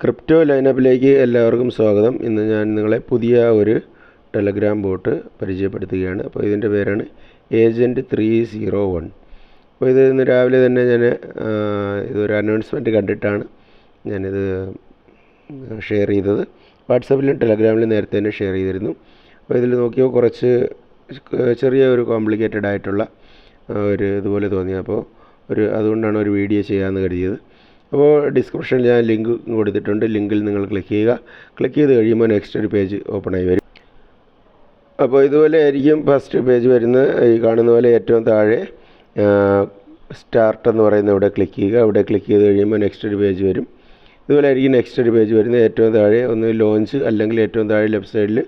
Crypto ലൈനപ്പിലേക്ക് എല്ലാവർക്കും സ്വാഗതം. ഇന്ന് ഞാൻ നിങ്ങളെ പുതിയ ഒരു ടെലഗ്രാം ബോട്ട് പരിചയപ്പെടുത്തുകയാണ്. അപ്പോൾ ഇതിന്റെ പേരാണ് ഏജന്റ് ത്രീ സീറോ വൺ. അപ്പോൾ ഇത് ഇന്ന് രാവിലെ തന്നെ ഞാൻ ഇതൊരു അനൗൺസ്മെന്റ് കണ്ടിട്ടാണ് ഞാനിത് ഷെയർ ചെയ്തത്. വാട്സപ്പിലും ടെലഗ്രാമിലും നേരത്തെ തന്നെ ഷെയർ ചെയ്തിരുന്നു. അപ്പോൾ ഇതിൽ നോക്കിയോ കുറച്ച് ചെറിയ ഒരു കോംപ്ലിക്കേറ്റഡ് ആയിട്ടുള്ള ഒരു ഇതുപോലെ തോന്നി. അപ്പോൾ ഒരു അതുകൊണ്ടാണ് ഒരു വീഡിയോ ചെയ്യാമെന്ന് കരുതിയത്. അപ്പോൾ ഡിസ്ക്രിപ്ഷനിൽ ഞാൻ ലിങ്ക് കൊടുത്തിട്ടുണ്ട്. ലിങ്കിൽ നിങ്ങൾ ക്ലിക്ക് ചെയ്യുക. ക്ലിക്ക് ചെയ്ത് കഴിയുമ്പോൾ നെക്സ്റ്റ് ഒരു പേജ് ഓപ്പൺ ആയി വരും. അപ്പോൾ ഇതുപോലെ ആയിരിക്കും ഫസ്റ്റ് പേജ് വരുന്നത്. ഈ കാണുന്ന പോലെ ഏറ്റവും താഴെ സ്റ്റാർട്ട് എന്ന് പറയുന്ന ഇവിടെ ക്ലിക്ക് ചെയ്യുക. അവിടെ ക്ലിക്ക് ചെയ്ത് കഴിയുമ്പോൾ നെക്സ്റ്റ് ഒരു പേജ് വരും. ഇതുപോലെ ആയിരിക്കും നെക്സ്റ്റ് ഒരു പേജ് വരുന്നത്. ഏറ്റവും താഴെ ഒന്ന് ലോഞ്ച് അല്ലെങ്കിൽ ഏറ്റവും താഴെ ലെഫ്റ്റ് സൈഡിൽ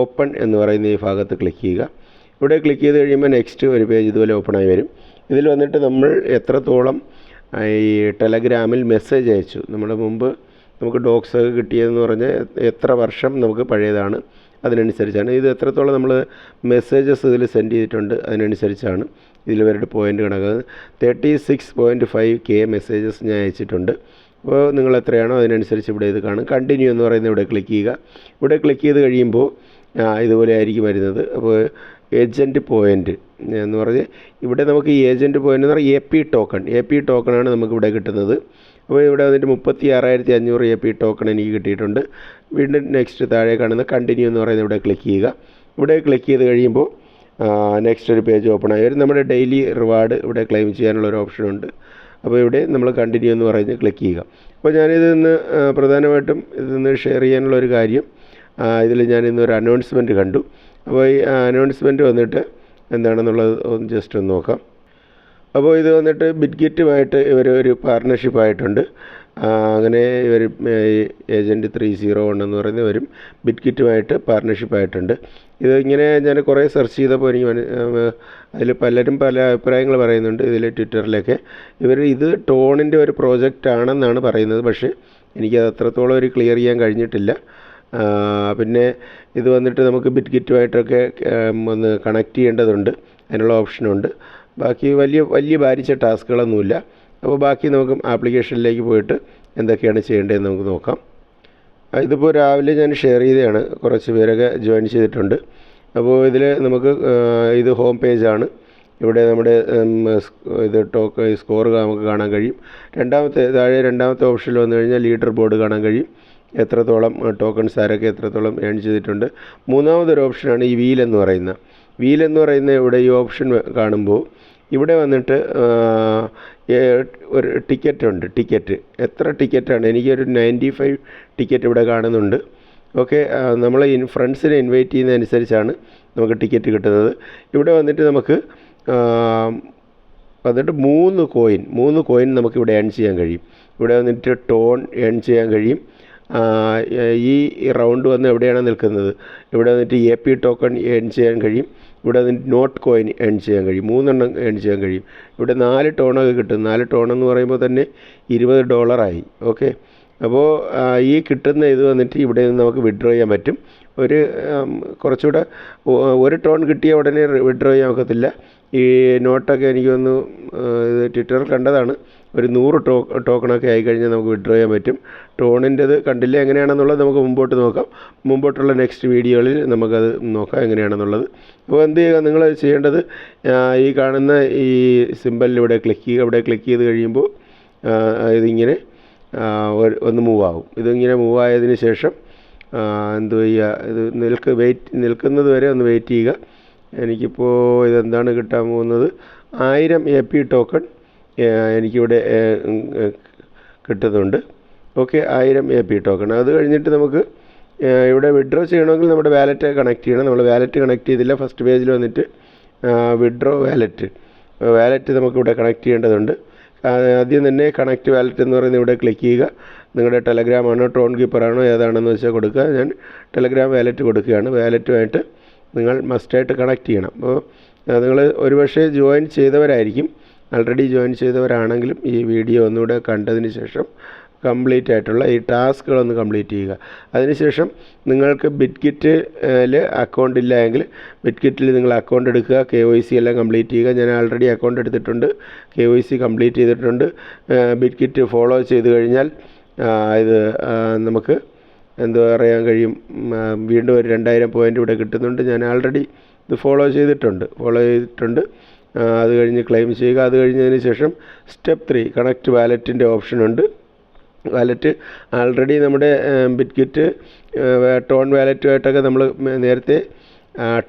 ഓപ്പൺ എന്ന് പറയുന്ന ഈ ഭാഗത്ത് ക്ലിക്ക് ചെയ്യുക. ഇവിടെ ക്ലിക്ക് ചെയ്ത് കഴിയുമ്പോൾ നെക്സ്റ്റ് ഒരു പേജ് ഇതുപോലെ ഓപ്പൺ ആയി വരും. ഇതിൽ വന്നിട്ട് നമ്മൾ എത്രത്തോളം ഈ ടെലഗ്രാമിൽ മെസ്സേജ് അയച്ചു. നമ്മുടെ മുമ്പ് നമുക്ക് ഡോക്സ് കിട്ടിയതെന്ന് പറഞ്ഞാൽ എത്ര വർഷം നമുക്ക് പഴയതാണ് അതിനനുസരിച്ചാണ്. ഇത് എത്രത്തോളം നമ്മൾ മെസ്സേജസ് ഇതിൽ സെൻഡ് ചെയ്തിട്ടുണ്ട് അതിനനുസരിച്ചാണ് ഇതിൽ വരുടെ പോയിന്റ് കണക്ക്. Thirty six point five K messages ഞാൻ അയച്ചിട്ടുണ്ട്. അപ്പോൾ നിങ്ങൾ എത്രയാണോ അതിനനുസരിച്ച് ഇവിടെ ഇത് കാണും. കണ്ടിന്യൂ എന്ന് പറയുന്നത് ഇവിടെ ക്ലിക്ക് ചെയ്യുക. ഇവിടെ ക്ലിക്ക് ചെയ്ത് കഴിയുമ്പോൾ ഇതുപോലെ ആയിരിക്കും വരുന്നത്. അപ്പോൾ ഏജന്റ് പോയിന്റ് എന്ന് പറഞ്ഞ് ഇവിടെ നമുക്ക് ഏജന്റ് പോയിന്റ് എന്ന് പറഞ്ഞാൽ A P token A P ടോക്കണാണ് നമുക്ക് ഇവിടെ കിട്ടുന്നത്. അപ്പോൾ ഇവിടെ വന്നിട്ട് മുപ്പത്തി ആറായിരത്തി അഞ്ഞൂറ് എ പി ടോക്കൺ എനിക്ക് കിട്ടിയിട്ടുണ്ട്. വീണ്ടും നെക്സ്റ്റ് താഴെ കാണുന്ന കണ്ടിന്യൂ എന്ന് പറയുന്നത് ഇവിടെ ക്ലിക്ക് ചെയ്യുക. ഇവിടെ ക്ലിക്ക് ചെയ്ത് കഴിയുമ്പോൾ നെക്സ്റ്റ് ഒരു പേജ് ഓപ്പൺ ആയി നമ്മുടെ ഡെയിലി റിവാർഡ് ഇവിടെ ക്ലെയിം ചെയ്യാനുള്ള ഒരു ഓപ്ഷൻ ഉണ്ട്. അപ്പോൾ ഇവിടെ നമ്മൾ കണ്ടിന്യൂ എന്ന് പറഞ്ഞ് ക്ലിക്ക് ചെയ്യുക. അപ്പോൾ ഞാനിത് ഇന്ന് പ്രധാനമായിട്ടും ഇതിന്ന് ഷെയർ ചെയ്യാനുള്ള ഒരു കാര്യം ഇതിൽ ഞാൻ ഇന്നൊരു അനൗൺസ്മെന്റ് കണ്ടു. അപ്പോൾ ഈ അനൗൺസ്മെന്റ് വന്നിട്ട് എന്താണെന്നുള്ളത് ഒന്ന് ജസ്റ്റ് ഒന്ന് നോക്കാം. അപ്പോൾ ഇത് വന്നിട്ട് ബിറ്റ്ഗിറ്റുമായിട്ട് ഇവർ ഒരു പാർട്ട്ണർഷിപ്പ് ആയിട്ടുണ്ട്. അങ്ങനെ ഇവർ ഏജന്റ് ത്രീ സീറോ വൺ എന്ന് പറയുന്നവരും ബിറ്റ്ഗിറ്റുമായിട്ട് പാർട്ട്ണർഷിപ്പ് ആയിട്ടുണ്ട്. ഇത് ഇങ്ങനെ ഞാൻ കുറേ സെർച്ച് ചെയ്തപ്പോൾ എനിക്ക് അതിൽ പലരും പല അഭിപ്രായങ്ങൾ പറയുന്നുണ്ട് ഇതിൽ ട്വിറ്ററിലൊക്കെ ഇവർ ഇത് ടോണിന്റെ ഒരു പ്രോജക്റ്റ് ആണെന്നാണ് പറയുന്നത്. പക്ഷേ എനിക്കത് അത്രത്തോളം ഒരു ക്ലിയർ ചെയ്യാൻ കഴിഞ്ഞിട്ടില്ല. പിന്നെ ഇത് വന്നിട്ട് നമുക്ക് ബിറ്റ് കിറ്റുമായിട്ടൊക്കെ ഒന്ന് കണക്ട് ചെയ്യേണ്ടതുണ്ട്. അതിനുള്ള ഓപ്ഷനുണ്ട്. ബാക്കി വലിയ വലിയ ഭാരിച്ച ടാസ്കുകളൊന്നുമില്ല. അപ്പോൾ ബാക്കി നമുക്ക് ആപ്ലിക്കേഷനിലേക്ക് പോയിട്ട് എന്തൊക്കെയാണ് ചെയ്യേണ്ടതെന്ന് നമുക്ക് നോക്കാം. ഇതിപ്പോൾ രാവിലെ ഞാൻ ഷെയർ ചെയ്തതാണ്. കുറച്ച് പേരൊക്കെ ജോയിൻ ചെയ്തിട്ടുണ്ട്. അപ്പോൾ ഇതിൽ നമുക്ക് ഇത് ഹോം പേജാണ് ഇവിടെ നമ്മുടെ ഇത് ടോക്ക് സ്കോർ നമുക്ക് കാണാൻ കഴിയും. രണ്ടാമത്തെ താഴെ രണ്ടാമത്തെ ഓപ്ഷനിൽ വന്നു കഴിഞ്ഞാൽ ലീഡർ ബോർഡ് കാണാൻ കഴിയും. എത്രത്തോളം ടോക്കൺസ് ആരൊക്കെ എത്രത്തോളം ഏൺ ചെയ്തിട്ടുണ്ട്. മൂന്നാമതൊരു ഓപ്ഷനാണ് ഈ വീൽ എന്ന് പറയുന്ന. വീൽ എന്ന് പറയുന്ന ഇവിടെ ഈ ഓപ്ഷൻ കാണുമ്പോൾ ഇവിടെ വന്നിട്ട് ഒരു ടിക്കറ്റ് ഉണ്ട്. ടിക്കറ്റ് എത്ര ടിക്കറ്റാണ് എനിക്കൊരു നയന്റി ഫൈവ് ടിക്കറ്റ് ഇവിടെ കാണുന്നുണ്ട്. ഓക്കെ നമ്മൾ ഇൻ ഫ്രണ്ട്സിനെ ഇൻവൈറ്റ് ചെയ്യുന്നതനുസരിച്ചാണ് നമുക്ക് ടിക്കറ്റ് കിട്ടുന്നത്. ഇവിടെ വന്നിട്ട് നമുക്ക് വന്നിട്ട് മൂന്ന് കോയിൻ മൂന്ന് കോയിൻ നമുക്കിവിടെ ഏൺ ചെയ്യാൻ കഴിയും. ഇവിടെ വന്നിട്ട് ടോൺ ഏൺ ചെയ്യാൻ കഴിയും. ഈ റൗണ്ട് വന്ന് എവിടെയാണ് നിൽക്കുന്നത്? ഇവിടെ വന്നിട്ട് എ പി ടോക്കൺ ഏൺ ചെയ്യാൻ കഴിയും. ഇവിടെ വന്നിട്ട് നോട്ട് കോയിൻ ഏൺ ചെയ്യാൻ കഴിയും. മൂന്നെണ്ണം ഏൺ ചെയ്യാൻ കഴിയും. ഇവിടെ നാല് ടോണൊക്കെ കിട്ടും. നാല് ടോൺ എന്ന് പറയുമ്പോൾ തന്നെ ഇരുപത് ഡോളറായി ഓക്കെ അപ്പോൾ ഈ കിട്ടുന്ന ഇത് വന്നിട്ട് ഇവിടെ നിന്ന് നമുക്ക് വിഡ്രോ ചെയ്യാൻ പറ്റും. ഒരു കുറച്ചുകൂടെ ഒരു ടോൺ കിട്ടിയ ഉടനെ വിഡ്രോ ചെയ്യാൻ ഒക്കത്തില്ല. ഈ നോട്ടൊക്കെ എനിക്കൊന്ന് ട്വിറ്ററിൽ കണ്ടതാണ്. ഒരു നൂറ് ടോ ടോക്കണൊക്കെ ആയിക്കഴിഞ്ഞാൽ നമുക്ക് വിഡ്രോ ചെയ്യാൻ പറ്റും. ടോണിന്റെത് കണ്ടില്ല എങ്ങനെയാണെന്നുള്ളത് നമുക്ക് മുമ്പോട്ട് നോക്കാം. മുമ്പോട്ടുള്ള നെക്സ്റ്റ് വീഡിയോകളിൽ നമുക്കത് നോക്കാം എങ്ങനെയാണെന്നുള്ളത്. അപ്പോൾ എന്ത് ചെയ്യുക നിങ്ങൾ ചെയ്യേണ്ടത് ഈ കാണുന്ന ഈ സിമ്പലിൽ ഇവിടെ ക്ലിക്ക് ചെയ്യുക. ഇവിടെ ക്ലിക്ക് ചെയ്ത് കഴിയുമ്പോൾ ഇതിങ്ങനെ ഒന്ന് മൂവ് ആവും ഇതിങ്ങനെ മൂവ് ആയതിന് ശേഷം എന്ത് ചെയ്യുക ഇത് നിൽക്ക് വെയിറ്റ് നിൽക്കുന്നത് വരെ ഒന്ന് വെയിറ്റ് ചെയ്യുക. എനിക്കിപ്പോൾ ഇതെന്താണ് കിട്ടാൻ പോകുന്നത്? ആയിരം എ പി ടോക്കൺ എനിക്കിവിടെ കിട്ടുന്നുണ്ട്. ഓക്കെ ആയിരം എ പി ടോക്കൺ അത് കഴിഞ്ഞിട്ട് നമുക്ക് ഇവിടെ വിഡ്രോ ചെയ്യണമെങ്കിൽ നമ്മുടെ വാലറ്റ് കണക്ട് ചെയ്യണം. നമ്മൾ വാലറ്റ് കണക്ട് ചെയ്തില്ല. ഫസ്റ്റ് പേജിൽ വന്നിട്ട് വിഡ്രോ വാലറ്റ് വാലറ്റ് നമുക്കിവിടെ കണക്ട് ചെയ്യേണ്ടതുണ്ട്. ആദ്യം തന്നെ കണക്ട് വാലറ്റ് എന്ന് പറയുന്നത് ഇവിടെ ക്ലിക്ക് ചെയ്യുക. നിങ്ങളുടെ ടെലഗ്രാം ആണോ ടോൺ കീപ്പറാണോ ഏതാണെന്ന് വെച്ചാൽ കൊടുക്കുക. ഞാൻ ടെലഗ്രാം വാലറ്റ് കൊടുക്കുകയാണ്. വാലറ്റുമായിട്ട് നിങ്ങൾ മസ്റ്റായിട്ട് കണക്ട് ചെയ്യണം. അപ്പോൾ നിങ്ങൾ ഒരുപക്ഷെ ജോയിൻ ചെയ്തവരായിരിക്കും. ആൾറെഡി ജോയിൻ ചെയ്തവരാണെങ്കിലും ഈ വീഡിയോ ഒന്നുകൂടെ കണ്ടതിന് ശേഷം കംപ്ലീറ്റ് ആയിട്ടുള്ള ഈ ടാസ്കുകളൊന്ന് കംപ്ലീറ്റ് ചെയ്യുക. അതിനുശേഷം നിങ്ങൾക്ക് ബിറ്റ്കിറ്റിൽ അക്കൗണ്ട് ഇല്ല എങ്കിൽ ബിറ്റ്കിറ്റിൽ നിങ്ങൾ അക്കൗണ്ട് എടുക്കുക കെ വൈ സി എല്ലാം കംപ്ലീറ്റ് ചെയ്യുക. ഞാൻ ആൾറെഡി അക്കൗണ്ട് എടുത്തിട്ടുണ്ട് കെ വൈ സി കംപ്ലീറ്റ് ചെയ്തിട്ടുണ്ട്. ബിറ്റ്കിറ്റ് ഫോളോ ചെയ്ത് കഴിഞ്ഞാൽ ഇത് നമുക്ക് എന്താ പറയാൻ കഴിയും? വീണ്ടും ഒരു രണ്ടായിരം പോയിന്റ് ഇവിടെ കിട്ടുന്നുണ്ട്. ഞാൻ ആൾറെഡി ഇത് ഫോളോ ചെയ്തിട്ടുണ്ട്. ഫോളോ ചെയ്തിട്ടുണ്ട്. അത് കഴിഞ്ഞ് ക്ലെയിം ചെയ്യുക. അത് കഴിഞ്ഞതിന് ശേഷം സ്റ്റെപ്പ് ത്രീ കണക്റ്റ് വാലറ്റിന്റെ ഓപ്ഷനുണ്ട് വാലറ്റ് ആൾറെഡി നമ്മുടെ ബിറ്റ്കിറ്റ് ടോൺ വാലറ്റുമായിട്ടൊക്കെ നമ്മൾ നേരത്തെ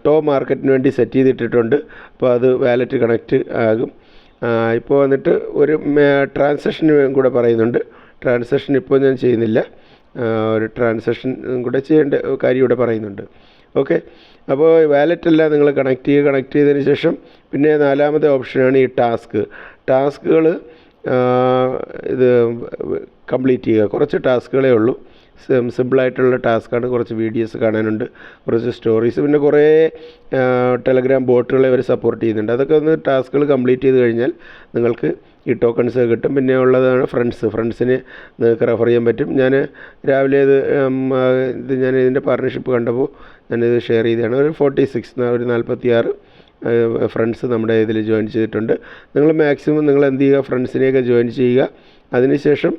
ടോ മാർക്കറ്റിന് വേണ്ടി സെറ്റ് ചെയ്തിട്ടിട്ടുണ്ട്. അപ്പോൾ അത് വാലറ്റ് കണക്റ്റ് ആകും. ഇപ്പോൾ വന്നിട്ട് ഒരു ട്രാൻസാക്ഷന് കൂടെ പറയുന്നുണ്ട്. ട്രാൻസാക്ഷൻ ഇപ്പോൾ ഞാൻ ചെയ്യുന്നില്ല. ഒരു ട്രാൻസാക്ഷൻ കൂടെ ചെയ്യേണ്ട കാര്യം ഇവിടെ പറയുന്നുണ്ട്. ഓക്കെ അപ്പോൾ വാലറ്റ് എല്ലാം നിങ്ങൾ കണക്ട് ചെയ്യുക കണക്ട് ചെയ്തതിന് ശേഷം പിന്നെ നാലാമത്തെ ഓപ്ഷനാണ് ഈ ടാസ്ക് ടാസ്കുകൾ ഇത് കംപ്ലീറ്റ് ചെയ്യുക. കുറച്ച് ടാസ്കുകളേ ഉള്ളൂ. സിമ്പിളായിട്ടുള്ള ടാസ്ക്കാണ് കുറച്ച് വീഡിയോസ് കാണാനുണ്ട്. കുറച്ച് സ്റ്റോറീസ് പിന്നെ കുറേ ടെലഗ്രാം ബോട്ടുകളെ അവർ സപ്പോർട്ട് ചെയ്യുന്നുണ്ട്. അതൊക്കെ ഒന്ന് ടാസ്കുകൾ കംപ്ലീറ്റ് ചെയ്ത് കഴിഞ്ഞാൽ നിങ്ങൾക്ക് ഈ ടോക്കൺസ് കിട്ടും. പിന്നെ ഉള്ളതാണ് ഫ്രണ്ട്സ് ഫ്രണ്ട്സിന് നിങ്ങൾക്ക് റെഫർ ചെയ്യാൻ പറ്റും. ഞാൻ രാവിലെ ഇത് ഇത് ഞാൻ ഇതിന്റെ പാർട്ണർഷിപ്പ് കണ്ടപ്പോൾ ഞാനിത് ഷെയർ ചെയ്തതാണ്. ഒരു ഫോർട്ടി സിക്സ് ഒരു നാൽപ്പത്തി ആറ് ഫ്രണ്ട്സ് നമ്മുടെ ഇതിൽ ജോയിൻ ചെയ്തിട്ടുണ്ട്. നിങ്ങൾ മാക്സിമം നിങ്ങൾ എന്ത് ചെയ്യുക? ഫ്രണ്ട്സിനെയൊക്കെ ജോയിൻ ചെയ്യുക. അതിനുശേഷം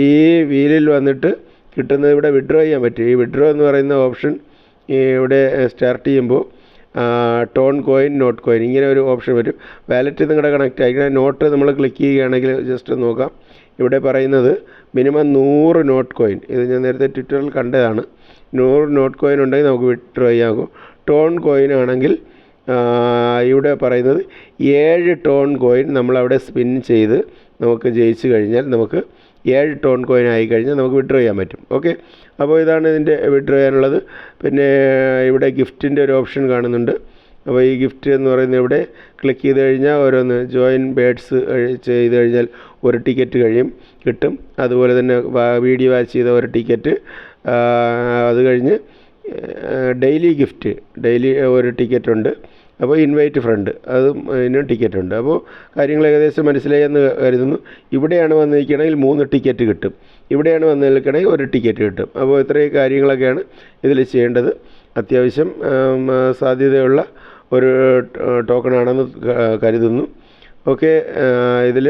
ഈ വീലിൽ വന്നിട്ട് കിട്ടുന്നത് ഇവിടെ വിഡ്രോ ചെയ്യാൻ പറ്റും. ഈ വിഡ്രോ എന്ന് പറയുന്ന ഓപ്ഷൻ ഇവിടെ സ്റ്റാർട്ട് ചെയ്യുമ്പോൾ ടോൺ കോയിൻ നോട്ട് കോയിൻ ഇങ്ങനെ ഒരു ഓപ്ഷൻ വരും. വാലറ്റ് നിങ്ങളുടെ കണക്റ്റ് ആയിരിക്കണം. നോട്ട് നമ്മൾ ക്ലിക്ക് ചെയ്യുകയാണെങ്കിൽ ജസ്റ്റ് നോക്കാം. ഇവിടെ പറയുന്നത് മിനിമം നൂറ് നോട്ട് കോയിൻ. ഇത് ഞാൻ നേരത്തെ ട്വിറ്ററിൽ കണ്ടതാണ്. നൂറ് നോട്ട് കോയിൻ ഉണ്ടെങ്കിൽ നമുക്ക് വിഡ്രോ ചെയ്യാകും ടോൺ കോയിൻ ആണെങ്കിൽ ഇവിടെ പറയുന്നത് ഏഴ് ടോൺ കോയിൻ നമ്മളവിടെ സ്പിൻ ചെയ്ത് നമുക്ക് ജയിച്ചു കഴിഞ്ഞാൽ നമുക്ക് ഏഴ് ടോൺ കോയിൻ ആയി കഴിഞ്ഞാൽ നമുക്ക് വിഡ്രോ ചെയ്യാൻ പറ്റും. ഓക്കെ? അപ്പോൾ ഇതാണ് ഇതിന്റെ ചെയ്യാനുള്ളത്. പിന്നെ ഇവിടെ ഗിഫ്റ്റിന്റെ ഒരു ഓപ്ഷൻ കാണുന്നുണ്ട്. അപ്പോൾ ഈ ഗിഫ്റ്റ് എന്ന് പറയുന്നത് ഇവിടെ ക്ലിക്ക് ചെയ്ത് കഴിഞ്ഞാൽ ഓരോന്ന് ജോയിൻ ബേഡ്സ് ചെയ്ത് കഴിഞ്ഞാൽ ഒരു ടിക്കറ്റ് കഴിയും കിട്ടും. അതുപോലെ തന്നെ വീഡിയോ വാച്ച് ചെയ്ത ഒരു ടിക്കറ്റ് അത് കഴിഞ്ഞ് ഡെയിലി ഗിഫ്റ്റ് ഡെയിലി ഒരു ടിക്കറ്റ് ഉണ്ട്. അപ്പോൾ ഇൻവൈറ്റ് ഫ്രണ്ട് അതും ഇതിനും ടിക്കറ്റ് ഉണ്ട് അപ്പോൾ കാര്യങ്ങൾ ഏകദേശം മനസ്സിലായെന്ന് കരുതുന്നു. ഇവിടെയാണ് വന്നിരിക്കണമെങ്കിൽ മൂന്ന് ടിക്കറ്റ് കിട്ടും. ഇവിടെയാണ് വന്ന് നിൽക്കണമെങ്കിൽ ഒരു ടിക്കറ്റ് കിട്ടും. അപ്പോൾ ഇത്രയും കാര്യങ്ങളൊക്കെയാണ് ഇതിൽ ചെയ്യേണ്ടത്. അത്യാവശ്യം സാധ്യതയുള്ള ഒരു ടോക്കണാണെന്ന് കരുതുന്നു. ഓക്കെ ഇതിൽ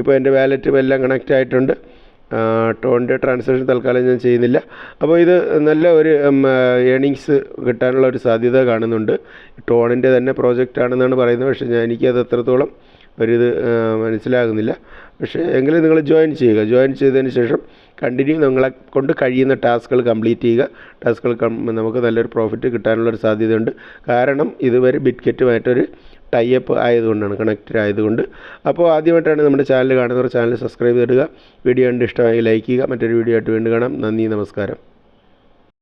ഇപ്പോൾ എന്റെ വാലറ്റും എല്ലാം കണക്റ്റ് ആയിട്ടുണ്ട്. ടോണിന്റെ ട്രാൻസാക്ഷൻ തൽക്കാലം ഞാൻ ചെയ്യുന്നില്ല. അപ്പോൾ ഇത് നല്ല ഒരു ഏണിങ്സ് കിട്ടാനുള്ള ഒരു സാധ്യത കാണുന്നുണ്ട്. ടോണിന്റെ തന്നെ പ്രോജക്റ്റ് ആണെന്നാണ് പറയുന്നത്. പക്ഷേ ഞാൻ എനിക്കത് എത്രത്തോളം ഒരിത് മനസ്സിലാകുന്നില്ല. പക്ഷേ എങ്കിലും നിങ്ങൾ ജോയിൻ ചെയ്യുക. ജോയിൻ ചെയ്തതിന് ശേഷം കണ്ടിന്യൂ നിങ്ങളെ കൊണ്ട് കഴിയുന്ന ടാസ്കുകൾ കംപ്ലീറ്റ് ചെയ്യുക. ടാസ്കുകൾ നമുക്ക് നല്ലൊരു പ്രോഫിറ്റ് കിട്ടാനുള്ളൊരു സാധ്യതയുണ്ട്. കാരണം ഇതുവരെ ബിറ്റ്കെറ്റുമായിട്ടൊരു ടൈപ്പ് ആയതുകൊണ്ടാണ് കണക്റ്റഡ് ആയതുകൊണ്ട്. അപ്പോൾ ആദ്യമായിട്ടാണ് നമ്മുടെ ചാനൽ കാണുന്നവർ ചാനൽ സബ്സ്ക്രൈബ് ചെയ്തിടുക. വീഡിയോ കണ്ട് ഇഷ്ടമായി ലൈക്ക് ചെയ്യുക. മറ്റൊരു വീഡിയോ ആയിട്ട് വീണ്ടും കാണാം. നന്ദി നമസ്കാരം.